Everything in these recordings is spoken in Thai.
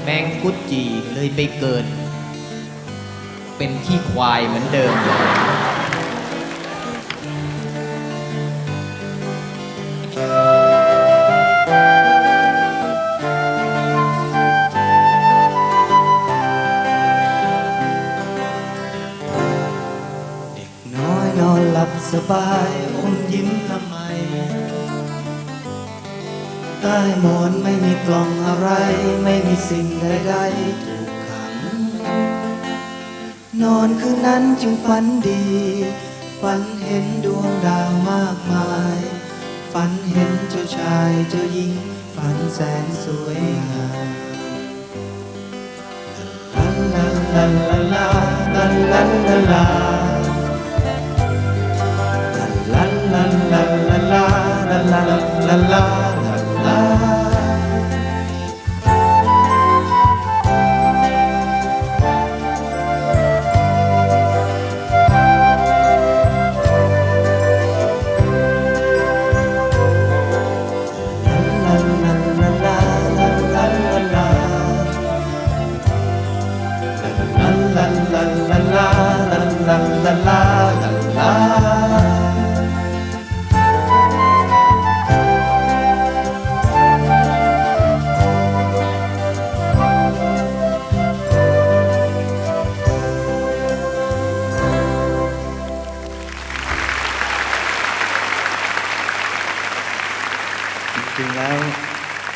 แมงกุดจีเลยไปเกิน เป็นขี้ควายเหมือนเดิมเลยเด็กน้อยนอนหลับสบายอมยิ้มล ใต้หมอนไม่มีกล่องอะไร ไม่มีสิ่งใดๆถูกขัง นอนคืนนั้นจึงฝันดี ฝันเห็นดวงดาวมากมาย ฝันเห็นเจ้าชายเจ้าหญิง ฝันแสนสวยงามลาลาลาลาลาลาลา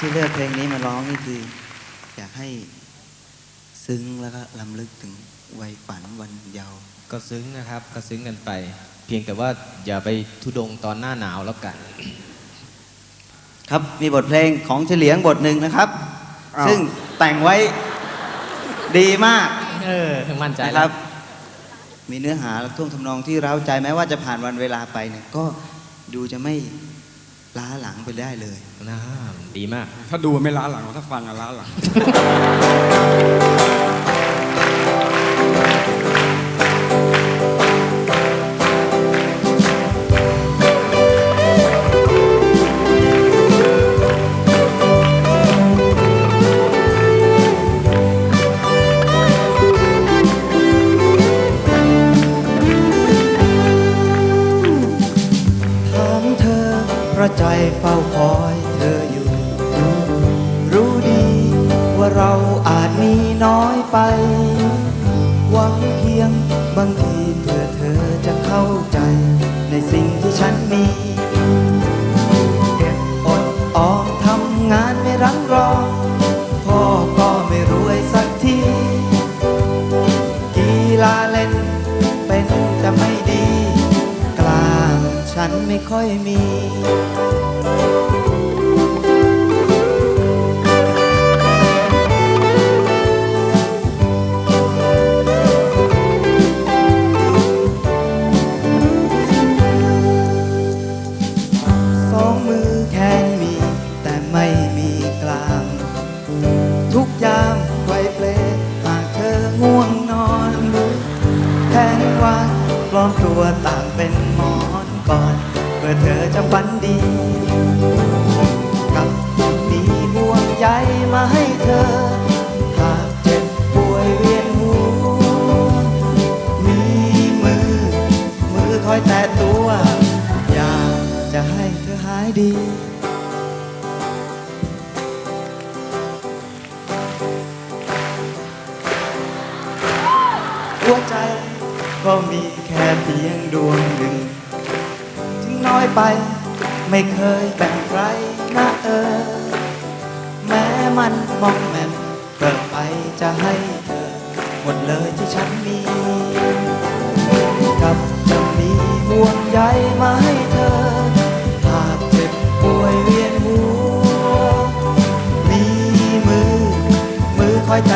ที่เลือกเพลงนี้มาร้องนี่คือ อยากให้ซึ้งแล้วก็ลำลึกถึงวัยฝันวันเยาว์ก็ซึ้งนะครับ ก็ซึ้งกันไป เพียงแต่ว่าอย่าไปทุดงตอนหน้าหนาวแล้วกัน ครับมีบทเพลงของเฉลียงบทหนึ่งนะครับ อ้าว ซึ่งแต่งไว้ดีมาก เออมั่นใจนะคแล้รัว บ มีเนื้อหาและท่วงทำนองที่เร้าใจแม้ว่าจะผ่านวันเวลาไปเนี่ยก็ดูจะไม่ ล้าหลังไปได้เลย นะดีมาก ถ้าดูไม่ล้าหลังหรอกถ้าฟังอะล้าหลัง เพราะใจเฝ้าคอยเธออยู่ รู้ดีว่าเราอาจมีน้อยไป หวังเพียงบางทีเพื่อเธอจะเข้าใจ ในสิ่งที่ฉันมีเก็บอดออมทำงานไม่รังรอ พ่อก็ไม่รวยสักที กีฬาเล่นเป็นจะไม่ดี กลางฉันไม่ค่อยมี แทนวันปลอมตัวต่างเป็นหมอนก่อนเพื่อเธอจะฝันดี กับมีห่วงใยมาให้เธอ หากเจ็บป่วยเวียนหัว มีมือ มือคอยแตะตัว อยากจะให้เธอหายดี ก็มีแค่เพียงดวงหนึ่งถึงน้อยไปไม่เคยแบ่งใครนะเออ แม้มันมองแมมเกิดไปจะให้เธอ หมดเลยที่ฉันมีกับจะมีห่วงใยมาให้เธอ หากเจ็บป่วยเวียนหัว มีมือ มือคอยแต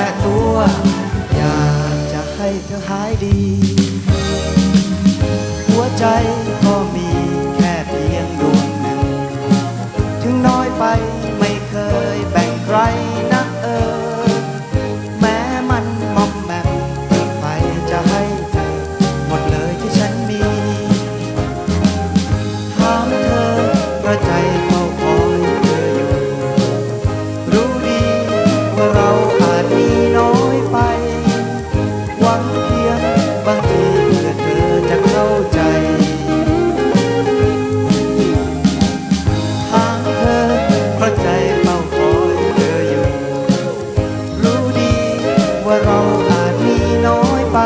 บังทีเมื่อเธอจะเข้าใจ ทางเธอเข้าใจเฝ้าคอยเธออยู่ รู้ดีว่าเราอาจมีน้อยไป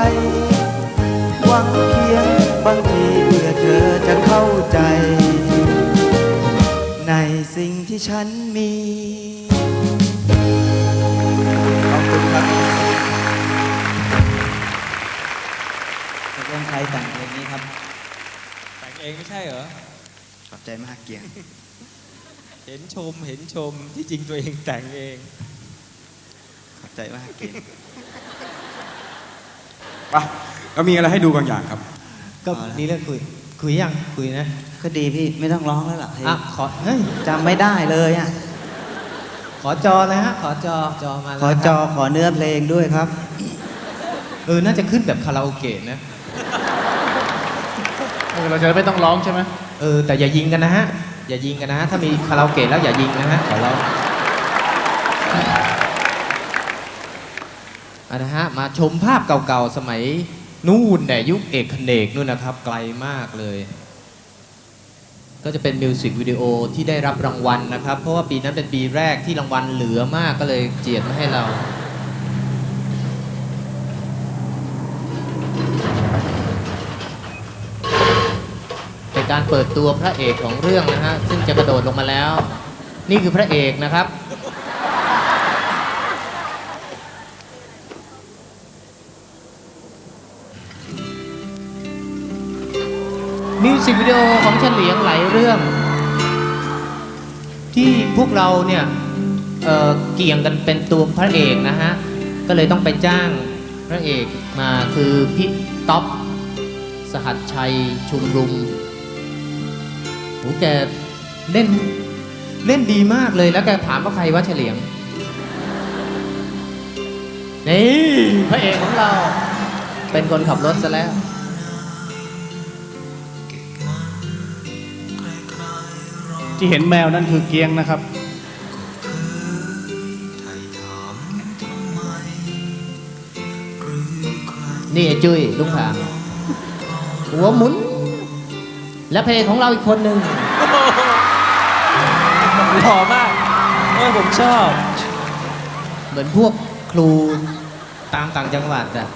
หวังเพียงบางทีเมื่อเธอจะเข้าใจ ในสิ่งที่ฉันมี เองไม่ใช่เหรอ ขอบใจมากเกียง เห็นชมเห็นชมที่จริงตัวเองแต่งเอง ขอบใจมากเกียง ไปเรามีอะไรให้ดูบางอย่างครับ ก็นี่เรื่องคุย คุยยังคุยนะก็ดีพี่ไม่ต้องร้องแล้วล่ะเพลงอะขอเฮ้ยจำไม่ได้เลยอะ ขอจอเลยฮะขอจอจอมาแล้วขอจอครับขอเนื้อเพลงด้วยครับ เออน่าจะขึ้นแบบคาราโอเกะนะ เราจะไม่ต้องร้องใช่ไหมเออแต่อย่ายิงกันนะฮะ อย่ายิงกันนะฮะ ถ้ามีคาราโอเกะแล้วอย่ายิงนะฮะขอร้องนะฮะ มาชมภาพเก่าๆ สมัยนู่นแต่ยุคเอกเนกนู่นนะครับ ไกลมากเลย ก็จะเป็นมิวสิกวิดีโอที่ได้รับรางวัลนะครับ เพราะว่าปีนั้นเป็นปีแรกที่รางวัลเหลือมากก็เลยเจียดมาให้เรา การเปิดตัวพระเอกของเรื่องนะฮะซึ่งจะกระโดดลงมาแล้ว นี่คือพระเอกนะครับ มิวสิกวิดีโอของเฉลียงหลายเรื่อง ที่พวกเราเนี่ยเเกี่ยงกันเป็นตัวพระเอกนะฮะ ก็เลยต้องไปจ้างพระเอกมาคือพี่ต๊อปสหัสชัยชุมรุม โหแกเล่นเล่นดีมากเลยแล้วแกถามว่าใครว่าเฉลียงนี่พระเอกของเรา เป็นคนขับรถซะแล้ว ที่เห็นแมวนั่นคือเกียงนะครับ นี่ไอ้จุ้ยลุงผางหัวหมุน และเพลงของเราอีกคนหนึ่งหล่อมากเออผมชอบ เหมือนพวกครูตามต่างจังหวัดอะ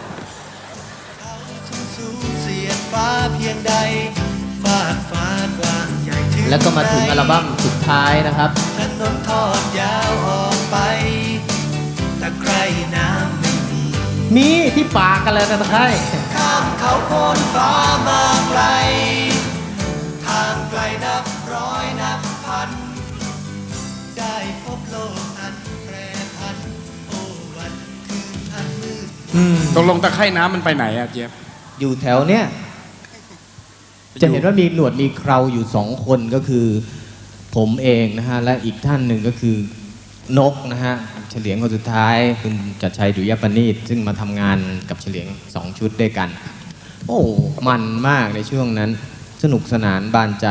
สูงเสียดฟ้าเพียงใดฟากฟ้ากว้างใหญ่ถึงแล้วก็มาถึงอัลบั้มสุดท้ายนะครับถนนทอดยาวออกไปตะไคร่น้ำไม่มีมีที่ปากกันเลยนะใช่ข้ามเขาโพ้นฟ้ามาไกล ตกลงตะไคร่น้ำมันไปไหนอะเจี๊ยบอยู่แถวเนี้ยจะเห็นว่ามีหนวดมีเคราอยู่สองคนก็คือ ผมเองนะฮะ และอีกท่านหนึ่งก็คือนกนะฮะ เฉลียงคนสุดท้ายคุณจัดชัยดุยปณีตซึ่งมาทำงานกับเฉลียงสองชุดด้วยกัน โอ้ มันมากในช่วงนั้น สนุกสนานบานใจ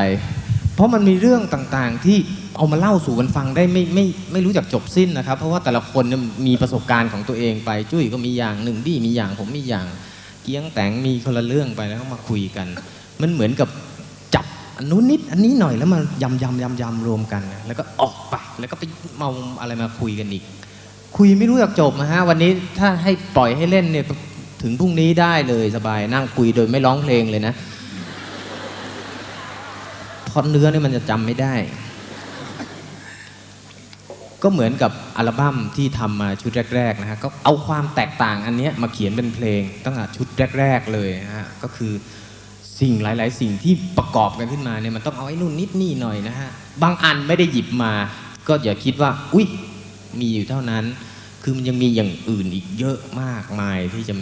เพราะมันมีเรื่องต่างๆ ที่เอามาเล่าสู่กันฟังได้ไม่ไม่ไม่รู้จักจบสิ้นนะครับ เพราะว่าแต่ละคนเนี่ยมีประสบการณ์ของตัวเองไป จุ้ยก็มีอย่างหนึ่งบี้มีอย่างผมมีอย่าง เกียงแต่งมีคนละเรื่องไปแล้วก็มาคุยกัน มันเหมือนกับจับอันนู้นนิดอันนี้หน่อยแล้วมายำยำยำยำรวมกัน แล้วก็ออกไปแล้วก็ไปเมาอะไรมาคุยกันอีก คุยไม่รู้จักจบนะฮะวันนี้ถ้าให้ปล่อยให้เล่นเนี่ยถึงพรุ่งนี้ได้เลยสบายนั่งคุยโดยไม่ร้องเพลงเลยนะ ท่อนเนื้อเนี่ยมันจะจำไม่ได้ ก็เหมือนกับอัลบั้มที่ทำมาชุดแรกๆนะฮะก็เอาความแตกต่างอันนี้มาเขียนเป็นเพลงตั้งแต่ชุดแรก ๆเลยนะฮะก็คือสิ่งหลาย ๆ สิ่งที่ประกอบกันขึ้นมาเนี่ยมันต้องเอาไอ้นู่นนิดนี่หน่อยนะฮะบางอันไม่ได้หยิบมา ก็อย่าคิดว่า อุ้ยมีอยู่เท่านั้น คือมันยังมีอย่างอื่นอีกเยอะมากมายที่จะ